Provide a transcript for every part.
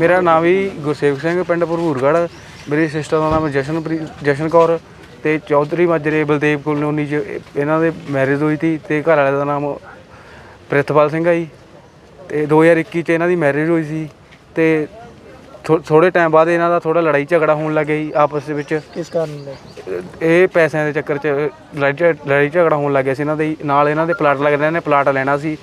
ਮੇਰਾ ਨਾਮ ਵੀ ਗੁਰਸੇਵਕ ਸਿੰਘ ਪਿੰਡ ਭਰਪੂਰਗੜ੍ਹ ਮੇਰੀ ਸਿਸਟਰ ਦਾ ਨਾਮ ਜਸ਼ਨਪ੍ਰੀਤ ਜਸ਼ਨ ਕੌਰ ਤੇ ਚੌਧਰੀ ਮਾਜਰੇ ਬਲਦੇਵ ਕਲੋਨੀ ਚ ਇਹ- ਇਹਨਾਂ ਦੇ ਮੈਰਿਜ ਹੋਈ ਸੀ ਤੇ ਘਰ ਵਾਲੇ ਦਾ ਨਾਮ ਪ੍ਰਿਤਪਾਲ ਸਿੰਘ ਆ ਜੀ। ਤੇ 2021 ਚ ਇਹਨਾਂ ਦੀ ਮੈਰਿਜ ਹੋਈ ਸੀ ਤੇ ਥੋੜੇ ਟਾਈਮ ਬਾਅਦ ਇਹਨਾਂ ਦਾ ਥੋੜਾ ਲੜਾਈ ਝਗੜਾ ਹੋਣ ਲੱਗ ਗਿਆ ਜੀ ਆਪਸ ਦੇ ਵਿੱਚ। ਕਿਸ ਕਾਰਨ ਇਹ ਪੈਸਿਆਂ ਦੇ ਚੱਕਰ 'ਚ ਲੜਾਈ ਝਗੜਾ ਹੋਣ ਲੱਗ ਗਿਆ ਸੀ ਇਹਨਾਂ ਦੇ। ਨਾਲ ਇਹਨਾਂ ਦੇ ਪਲਾਟ ਲੱਗਦੇ ਨੇ ਪਲਾਟ ਲੈਣਾ ਸੀ।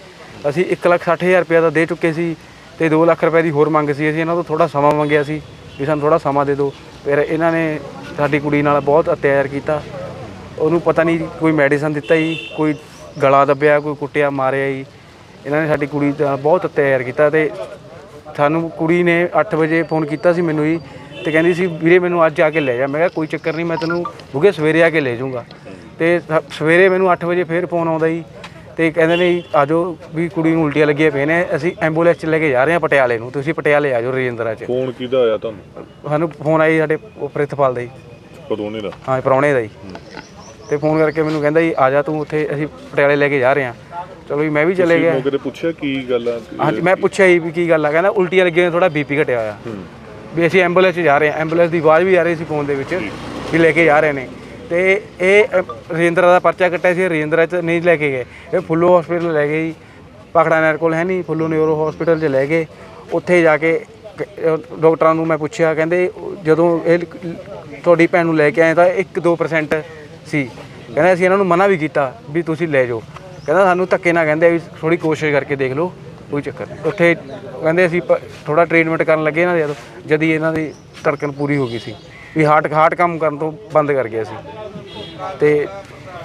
ਅਸੀਂ 160000 ਰੁਪਏ ਦਾ ਦੇ ਚੁੱਕੇ ਸੀ। ਤੇ 2 ਲੱਖ ਰੁਪਏ ਦੀ ਹੋਰ ਮੰਗ ਸੀ, ਅਸੀਂ ਇਹਨਾਂ ਤੋਂ ਥੋੜਾ ਸਮਾਂ ਮੰਗਿਆ ਸੀ ਵੀ ਸਾਨੂੰ ਥੋੜਾ ਸਮਾਂ ਦੇ ਦਿਓ। ਫਿਰ ਇਹਨਾਂ ਨੇ ਸਾਡੀ ਕੁੜੀ ਨਾਲ ਬਹੁਤ ਅਤਿਆਚਾਰ ਕੀਤਾ। ਉਹਨੂੰ ਪਤਾ ਨਹੀਂ ਕੋਈ ਮੈਡੀਸਨ ਦਿੱਤਾ ਜੀ, ਕੋਈ ਗਲਾ ਦੱਬਿਆ, ਕੋਈ ਕੁੱਟਿਆ, ਮਾਰਿਆ ਜੀ। ਇਹਨਾਂ ਨੇ ਸਾਡੀ ਕੁੜੀ ਦਾ ਬਹੁਤ ਅਤਿਆਚਾਰ ਕੀਤਾ ਤੇ ਸਾਨੂੰ ਕੁੜੀ ਨੇ 8 ਵਜੇ ਫੋਨ ਕੀਤਾ ਸੀ ਮੈਨੂੰ ਜੀ ਤੇ ਕਹਿੰਦੀ ਸੀ, ਵੀਰੇ, ਮੈਨੂੰ ਅੱਜ ਆ ਕੇ ਲੈ ਜਾ। ਮੈਂ ਕਿਹਾ, ਕੋਈ ਚੱਕਰ ਨਹੀਂ, ਮੈਂ ਤੈਨੂੰ ਬੁਗੇ ਸਵੇਰੇ ਆ ਕੇ ਲੈ ਜਾਊਂਗਾ। ਤੇ ਸ- ਸਵੇਰੇ ਮੈਨੂੰ 8 ਵਜੇ ਫੇਰ ਫੋਨ ਆਉਂਦਾ ਜੀ। ਤੇ ਕਹਿੰਦੇ ਨੇ ਜੀ, ਆ ਜਾਓ ਵੀ ਕੁੜੀ ਨੂੰ ਉਲਟੀਆਂ ਲੱਗੀਆਂ ਪਏ ਨੇ ਅਸੀਂ ਐਂਬੂਲੈਂਸ 'ਚ ਲੈ ਕੇ ਜਾ ਰਹੇ ਹਾਂ ਪਟਿਆਲੇ ਨੂੰ ਤੁਸੀਂ ਪਟਿਆਲੇ ਆ ਜਾਓ ਰਜਿੰਦਰਾ 'ਚ। ਫੋਨ ਕਿਹਦਾ ਆਇਆ ਤੁਹਾਨੂੰ? ਸਾਨੂੰ ਫੋਨ ਆਈ ਸਾਡੇ ਉਹ ਪ੍ਰਿਤਪਾਲ ਦਾ ਜੀ। ਕਦੋਂ ਨੇ ਦਾ? ਹਾਂ ਪ੍ਰਾਹੁਣੇ ਦਾ ਜੀ। ਤੇ ਫੋਨ ਕਰਕੇ ਮੈਨੂੰ ਕਹਿੰਦਾ ਜੀ ਆ ਜਾ ਤੂੰ ਉੱਥੇ ਅਸੀਂ ਪਟਿਆਲੇ ਲੈ ਕੇ ਜਾ ਰਹੇ ਹਾਂ। ਚਲੋ ਜੀ ਮੈਂ ਵੀ ਚਲੇ ਗਿਆ। ਮੌਕੇ ਤੇ ਪੁੱਛਿਆ ਕੀ ਗੱਲ ਆ? ਹਾਂਜੀ ਮੈਂ ਪੁੱਛਿਆ ਜੀ ਵੀ ਕੀ ਗੱਲ ਆ ਕਹਿੰਦਾ ਉਲਟੀਆਂ ਲੱਗੀਆਂ ਥੋੜਾ ਬੀਪੀ ਘਟਿਆ ਹੋਇਆ। ਹੂੰ। ਵੀ ਅਸੀਂ ਐਂਬੂਲੈਂਸ 'ਚ ਜਾ ਰਹੇ ਹਾਂ ਐਂਬੂਲੈਂਸ ਦੀ ਆਵਾਜ਼ ਵੀ ਆ ਰਹੀ ਸੀ ਫੋਨ ਦੇ ਵਿੱਚ ਵੀ ਲੈ ਕੇ ਜਾ ਰਹੇ ਨੇ। ਤੇ ਇਹ ਰਜਿੰਦਰਾ ਦਾ ਪਰਚਾ ਕੱਟਿਆ ਸੀ, ਰਜਿੰਦਰਾ 'ਚ ਨਹੀਂ ਲੈ ਕੇ ਗਏ। ਇਹ ਫੁੱਲੋ ਹਸਪੀਟਲ ਲੈ ਗਏ ਜੀ। ਪਖੜਾ ਨਹਿਰ ਕੋਲ ਹੈ ਨਹੀਂ, ਫੁੱਲੋ ਨਿਊਰੋ ਹਸਪੀਟਲ 'ਚ ਲੈ ਗਏ। ਉੱਥੇ ਜਾ ਕੇ ਕ- ਡਾਕਟਰਾਂ ਨੂੰ ਮੈਂ ਪੁੱਛਿਆ, ਕਹਿੰਦੇ ਜਦੋਂ ਇਹ ਤੁਹਾਡੀ ਭੈਣ ਨੂੰ ਲੈ ਕੇ ਆਏ ਤਾਂ 1-2% ਸੀ। ਕਹਿੰਦੇ, ਅਸੀਂ ਇਹਨਾਂ ਨੂੰ ਮਨਾ ਵੀ ਕੀਤਾ ਵੀ ਤੁਸੀਂ ਲੈ ਜਾਓ। ਕਹਿੰਦਾ, ਸਾਨੂੰ ਧੱਕੇ ਨਾਲ ਕਹਿੰਦੇ ਵੀ ਥੋੜੀ ਕੋਸ਼ਿਸ਼ ਕਰਕੇ ਦੇਖ ਲਓ, ਕੋਈ ਚੱਕਰ ਨਹੀਂ। ਉੱਥੇ ਕਹਿੰਦੇ ਅਸੀਂ ਥੋੜਾ ਟ੍ਰੀਟਮੈਂਟ ਕਰਨ ਲੱਗੇ ਨਾ ਜਦੋਂ ਜਦ ਹੀ ਇਹਨਾਂ ਦੀ ਧੜਕਣ ਪੂਰੀ ਹੋ ਗਈ ਸੀ। ਵੀ ਹਾਰਟ ਹਾਰਟ ਕੰਮ ਕਰਨ ਤੋਂ ਬੰਦ ਕਰ ਗਿਆ ਸੀ ਤੇ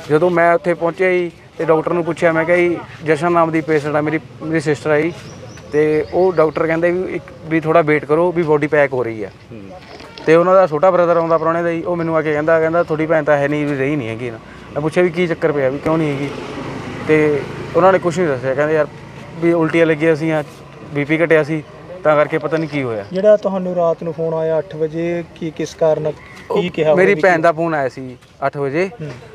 ਜਦੋਂ ਮੈਂ ਉੱਥੇ ਪਹੁੰਚਿਆ ਜੀ, ਤੇ ਡਾਕਟਰ ਨੂੰ ਪੁੱਛਿਆ, ਮੈਂ ਕਿਹਾ ਜੀ, ਜਸ਼ਨ ਨਾਮ ਦੀ ਪੇਸ਼ੈਂਟ ਆ ਮੇਰੀ ਮੇਰੀ ਸਿਸਟਰ ਆ ਜੀ। ਤੇ ਉਹ ਡਾਕਟਰ ਕਹਿੰਦੇ ਵੀ ਇੱਕ ਵੀ ਥੋੜਾ ਵੇਟ ਕਰੋ ਵੀ ਬੋਡੀ ਪੈਕ ਹੋ ਰਹੀ ਆ। ਤੇ ਉਹਨਾਂ ਦਾ ਛੋਟਾ ਬ੍ਰਦਰ ਆਉਂਦਾ ਪ੍ਰਾਹੁਣੇ ਦਾ ਜੀ, ਉਹ ਮੈਨੂੰ ਆ ਕੇ ਕਹਿੰਦਾ ਕਹਿੰਦਾ ਤੁਹਾਡੀ ਭੈਣ ਤਾਂ ਹੈ ਨਹੀਂ, ਵੀ ਰਹੀ ਨਹੀਂ ਹੈਗੀ ਨਾ। ਮੈਂ ਪੁੱਛਿਆ ਵੀ ਕੀ ਚੱਕਰ ਪਿਆ, ਵੀ ਕਿਉਂ ਨਹੀਂ ਹੈਗੀ? ਤੇ ਉਹਨਾਂ ਨੇ ਕੁਝ ਨਹੀਂ ਦੱਸਿਆ, ਕਹਿੰਦੇ ਯਾਰ ਵੀ ਉਲਟੀਆਂ ਲੱਗੀਆਂ ਸੀ ਆ ਬੀਪੀ ਘਟਿਆ ਸੀ। ਤਾਂ ਕਰਕੇ ਪਤਾ ਨਹੀਂ ਕੀ ਹੋਇਆ। ਜਿਹੜਾ ਤੁਹਾਨੂੰ ਰਾਤ ਨੂੰ ਫੋਨ ਆਇਆ 8 ਵਜੇ ਕੀ ਕਿਸ ਕਾਰਨ ਕੀ ਕਿਹਾ ਮੇਰੀ ਭੈਣ ਦਾ ਫੋਨ ਆਇਆ ਸੀ 8 ਵਜੇ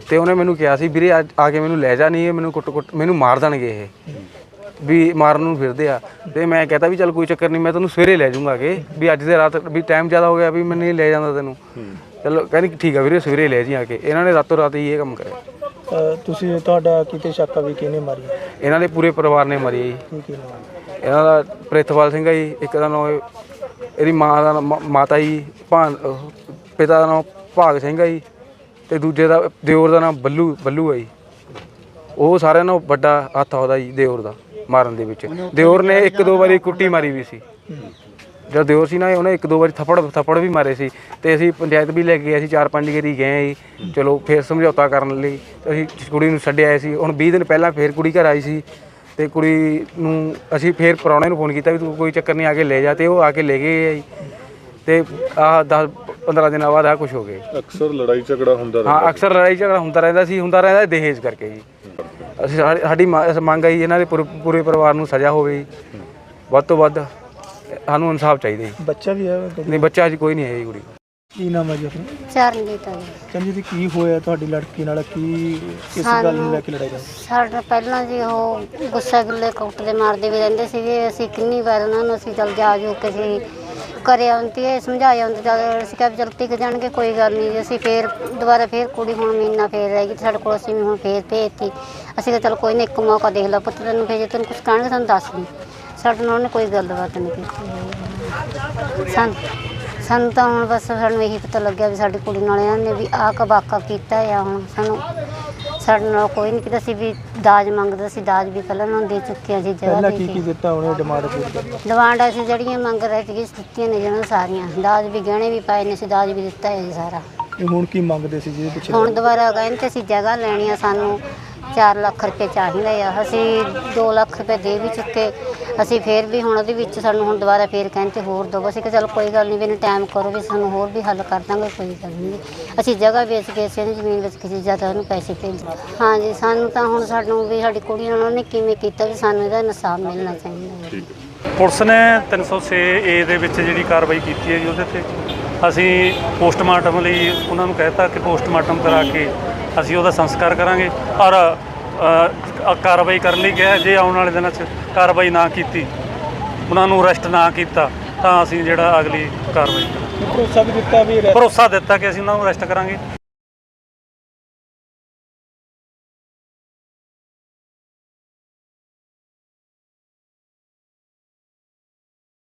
ਤੇ ਉਹਨੇ ਮੈਨੂੰ ਕਿਹਾ ਸੀ ਵੀਰੇ ਅੱਜ ਆ ਕੇ ਮੈਨੂੰ ਲੈ ਜਾ ਨਹੀਂ ਇਹ ਮੈਨੂੰ ਕੁੱਟ ਕੁੱਟ ਮੈਨੂੰ ਮਾਰ ਦੇਣਗੇ ਇਹ। ਵੀ ਮਾਰਨ ਨੂੰ ਫਿਰਦੇ ਆ। ਤੇ ਮੈਂ ਕਹਤਾ ਵੀ ਚੱਲ ਕੋਈ ਚੱਕਰ ਨਹੀਂ ਮੈਂ ਤੈਨੂੰ ਸਵੇਰੇ ਲੈ ਜਾਊਂਗਾ ਕਿ ਵੀ ਅੱਜ ਦੇ ਰਾਤ ਵੀ ਟਾਈਮ ਜ਼ਿਆਦਾ ਹੋ ਗਿਆ ਵੀ ਮੈਂ ਨਹੀਂ ਲੈ ਜਾਂਦਾ ਤੈਨੂੰ। ਚਲੋ ਕਹਿੰਦੀ ਠੀਕ ਆ ਵੀਰੇ ਸਵੇਰੇ ਲੈ ਜੀ ਆ ਕੇ। ਇਹਨਾਂ ਨੇ ਰਾਤੋਂ ਰਾਤ ਹੀ ਇਹ ਕੰਮ ਕਰਿਆ। ਤੁਸੀਂ ਤੁਹਾਡਾ ਕਿਤੇ ਸ਼ੱਕ ਆ ਵੀ ਕਿਹਨੇ ਮਾਰੀ? ਇਹਨਾਂ ਦੇ ਪੂਰੇ ਪਰਿਵਾਰ ਨੇ ਮਰੀ ਜੀ। ਕੀ ਕੀ ਨਾਮ ਇਹਨਾਂ ਦਾ ਪ੍ਰਿਤਪਾਲ ਸਿੰਘ ਆ ਜੀ ਇੱਕ ਦਾ ਨਾਮ ਇਹਦੀ ਮਾਂ ਦਾ ਨਾਮ ਮਾਤਾ ਜੀ ਅਹ ਪਿਤਾ ਦਾ ਨਾਮ ਭਾਗ ਸਿੰਘ ਆ ਜੀ ਤੇ ਦੂਜੇ ਦਾ ਦਿਓਰ ਦਾ ਨਾਮ ਬੱਲੂ ਬੱਲੂ ਆ ਜੀ। ਉਹ ਸਾਰਿਆਂ ਨਾਲੋਂ ਵੱਡਾ ਹੱਥ ਆ ਉਹਦਾ ਜੀ ਦਿਓਰ ਦਾ ਮਾਰਨ ਦੇ ਵਿੱਚ। ਦਿਓਰ ਨੇ ਇੱਕ ਦੋ ਵਾਰੀ ਕੁੱਟੀ ਮਾਰੀ ਵੀ ਸੀ। ਜਦ ਦਿਓਰ ਸੀ ਨਾ ਉਹਨੇ ਇੱਕ ਦੋ ਵਾਰੀ ਥੱਪੜ ਥੱਪੜ ਵੀ ਮਾਰੇ ਸੀ। ਤੇ ਅਸੀਂ ਪੰਚਾਇਤ ਵੀ ਲੈ ਕੇ ਗਏ ਸੀ ਚਾਰ ਪੰਜ ਗੇਰੀ ਗਏ ਜੀ। ਚਲੋ ਫੇਰ ਸਮਝੌਤਾ ਕਰਨ ਲਈ ਅਸੀਂ ਕੁੜੀ ਨੂੰ ਛੱਡ ਆਏ ਸੀ। ਹੁਣ 20 ਦਿਨ ਪਹਿਲਾਂ ਫੇਰ ਕੁੜੀ ਘਰ ਆਈ ਸੀ। ਤੇ ਕੁੜੀ ਨੂੰ ਅਸੀਂ ਫੇਰ ਪ੍ਰਾਹੁਣੇ ਨੂੰ ਫੋਨ ਕੀਤਾ ਵੀ ਤੂੰ ਕੋਈ ਚੱਕਰ ਨਹੀਂ ਆ ਕੇ ਲੈ ਜਾ ਤੇ ਉਹ ਆ ਕੇ ਲੈ ਗਏ ਆ ਜੀ। ਤੇ ਆਹ 10 15 ਦਿਨਾਂ ਬਾਅਦ ਆ ਕੁਝ ਹੋ ਗਿਆ ਅਕਸਰ ਲੜਾਈ ਝਗੜਾ ਹੁੰਦਾ ਹਾਂ ਅਕਸਰ ਲੜਾਈ ਝਗੜਾ ਹੁੰਦਾ ਰਹਿੰਦਾ ਸੀ ਹੁੰਦਾ ਰਹਿੰਦਾ ਦਹੇਜ ਕਰਕੇ ਜੀ। ਅਸੀਂ ਸਾਡੀ- ਮੰਗ ਜੀ ਇਹਨਾਂ ਦੇ ਪੂਰੇ ਪੂਰੇ ਪਰਿਵਾਰ ਨੂੰ ਸਜ਼ਾ ਹੋਵੇ ਜੀ। ਵੱਧ ਤੋਂ ਵੱਧ ਸਾਨੂੰ ਇਨਸਾਫ ਚਾਹੀਦਾ ਜੀ। ਬੱਚਾ ਵੀ ਹੈ? ਨਹੀਂ ਬੱਚਾ ਅਜੇ ਕੋਈ ਨਹੀਂ ਹੈ ਜੀ ਕੁੜੀ। ਕੀ ਨਾਮ ਹੈ ਜੀ ਆਪਣਾ? ਚਰਨਜੀਤ ਆ ਜੀ ਚੰਜੀ ਜੀ ਕੀ ਹੋਇਆ? ਤੁਹਾਡੀ ਲੜਕੀ ਨਾਲ ਕੀ ਕਿਸ ਗੱਲ ਨੂੰ ਲੈ ਕੇ ਲੜਾਈ ਹੋਈ? ਸਾਡਾ ਪਹਿਲਾਂ ਜੀ ਉਹ ਗੁੱਸਾ ਗਿੱਲੇ ਕੁੱਟਦੇ ਮਾਰਦੇ ਵੀ ਰਹਿੰਦੇ ਸੀਗੇ। ਅਸੀਂ ਕਿੰਨੀ ਵਾਰ ਉਹਨਾਂ ਨੂੰ ਅਸੀਂ ਚੱਲ ਜਾ ਜੋ ਕੇ ਅਸੀਂ ਕਰਿਆ ਆਉਂਦੀ ਹੈ ਸਮਝਾਇਆ ਆਉਂਦੀ ਜਦ ਅਸੀਂ ਕਿਹਾ ਵੀ ਚੱਲ ਟਿਕ ਜਾਣਗੇ ਕੋਈ ਗੱਲ ਨਹੀਂ ਜੀ। ਅਸੀਂ ਫੇਰ ਦੁਬਾਰਾ ਫੇਰ ਕੁੜੀ ਹੁਣ ਮਹੀਨਾ ਫੇਰ ਰਹੇਗੀ ਤੇ ਸਾਡੇ ਕੋਲ ਅਸੀਂ ਵੀ ਹੁਣ ਫੇਰ ਭੇਜਤੀ। ਅਸੀਂ ਕਿਹਾ ਚੱਲ ਕੋਈ ਨਹੀਂ ਇੱਕ ਮੌਕਾ ਦੇਖ ਲਾ ਪੁੱਤ ਤੈਨੂੰ ਫੇਰ ਜੇ ਤੈਨੂੰ ਕੁਝ ਕਹਿਣਗੇ ਸਾਨੂੰ ਦੱਸ ਦੀ। ਸਾਡੇ ਨਾਲ ਉਹਨੇ ਕੋਈ ਗੱਲਬਾਤ ਨਹੀਂ ਕੀਤੀ। ਸਾਨੂੰ ਸਾਨੂੰ ਤਾਂ ਹੁਣ ਬਸ ਸਾਨੂੰ ਇਹੀ ਪਤਾ ਲੱਗਿਆ ਵੀ ਸਾਡੀ ਕੁੜੀ ਨਾਲ ਇਹਨਾਂ ਨੇ ਵੀ ਆਹ ਕਬਾਕਾ ਕੀਤਾ ਆ ਹੁਣ ਸਾਨੂੰ ਸਾਡੇ ਨਾਲ ਕੋਈ ਨਹੀਂ ਕੀਤਾ ਸੀ ਵੀ ਦਾਜ ਮੰਗਦਾ ਸੀ ਦਾਜ ਵੀ ਪਹਿਲਾਂ ਉਹਨਾਂ ਨੂੰ ਦੇ ਚੁੱਕੇ ਸੀ ਜਗ੍ਹਾ ਪਹਿਲਾਂ ਕੀ ਕੀ। ਦਿੱਤਾ ਉਹਨੇ ਡਿਮਾਂਡ ਪੂਰੀ ਕਰ ਡਿਮਾਂਡ ਅਸੀਂ ਜਿਹੜੀਆਂ ਮੰਗ ਰਹੇ ਸੀ ਦਿੱਤੀਆਂ ਨੇ ਜਿਹਨਾਂ ਸਾਰੀਆਂ। ਦਾਜ ਵੀ ਗਹਿਣੇ ਵੀ ਪਾਏ ਨੇ ਸੀ ਦਾਜ ਵੀ ਦਿੱਤਾ ਹੈ ਜੀ ਸਾਰਾ। ਇਹ ਹੁਣ ਕੀ ਮੰਗਦੇ ਸੀ ਜਿਹਦੇ ਪਿੱਛੇ ਹੁਣ ਦੁਬਾਰਾ ਕਹਿੰਦੇ ਅਸੀਂ ਜਗ੍ਹਾ ਲੈਣੀ ਆ ਸਾਨੂੰ। 4 ਲੱਖ ਰੁਪਏ ਚਾਹੀਦਾ ਆ। ਅਸੀਂ 2 ਲੱਖ ਰੁਪਏ ਦੇ ਵੀ ਚੁੱਕੇ। ਅਸੀਂ ਫੇਰ ਵੀ ਹੁਣ ਉਹਦੇ ਵਿੱਚ ਸਾਨੂੰ ਹੁਣ ਦੁਬਾਰਾ ਫੇਰ ਕਹਿੰਦੇ ਹੋਰ ਦੋ ਅਸੀਂ ਕਿ ਚਲ ਕੋਈ ਗੱਲ ਨਹੀਂ, ਵੀ ਇਹਨੂੰ ਟਾਈਮ ਕਰੋ ਵੀ ਸਾਨੂੰ ਹੋਰ ਵੀ ਹੱਲ ਕਰ ਦਾਂਗੇ, ਕੋਈ ਗੱਲ ਨਹੀਂ। ਅਸੀਂ ਜਗ੍ਹਾ ਵੇਚ ਕੇ ਅਸੀਂ ਇਹਨੂੰ ਜ਼ਮੀਨ ਵੇਚ ਕੇ ਜ਼ਿਆਦਾ ਉਹਨੂੰ ਪੈਸੇ ਭੇਜ ਹਾਂਜੀ ਸਾਨੂੰ ਤਾਂ ਹੁਣ ਸਾਨੂੰ ਵੀ ਸਾਡੀ ਕੁੜੀ ਨਾਲ ਉਹਨੇ ਕਿਵੇਂ ਕੀਤਾ ਵੀ ਸਾਨੂੰ ਇਹਦਾ ਇਨਸਾਫ ਮਿਲਣਾ ਚਾਹੀਦਾ ਹੈ। ਪੁਲਿਸ ਨੇ 306 ਏ ਦੇ ਵਿੱਚ ਜਿਹੜੀ ਕਾਰਵਾਈ ਕੀਤੀ ਹੈ ਜੀ ਉਹਦੇ ਤੇ। ਅਸੀਂ ਪੋਸਟਮਾਰਟਮ ਲਈ ਉਹਨਾਂ ਨੂੰ ਕਹਿਤਾ ਕਿ ਪੋਸਟਮਾਰਟਮ ਕਰਾ ਕੇ ਅਸੀਂ ਉਹਦਾ ਸੰਸਕਾਰ ਕਰਾਂਗੇ। ਔਰ ਕਾਰਵਾਈ ਕਰਨ ਲਈ ਕਿਹਾ ਜੇ ਆਉਣ ਵਾਲੇ ਦਿਨਾਂ 'ਚ ਕਾਰਵਾਈ ਨਾ ਕੀਤੀ ਉਹਨਾਂ ਨੂੰ ਅਰੈਸਟ ਨਾ ਕੀਤਾ ਤਾਂ ਅਸੀਂ ਜਿਹੜਾ ਅਗਲੀ ਕਾਰਵਾਈ ਕਰਾਂਗੇ। ਭਰੋਸਾ ਵੀ ਦਿੱਤਾ ਵੀ ਭਰੋਸਾ ਦਿੱਤਾ ਕਿ ਅਸੀਂ ਉਹਨਾਂ ਨੂੰ ਅਰੈਸਟ ਕਰਾਂਗੇ।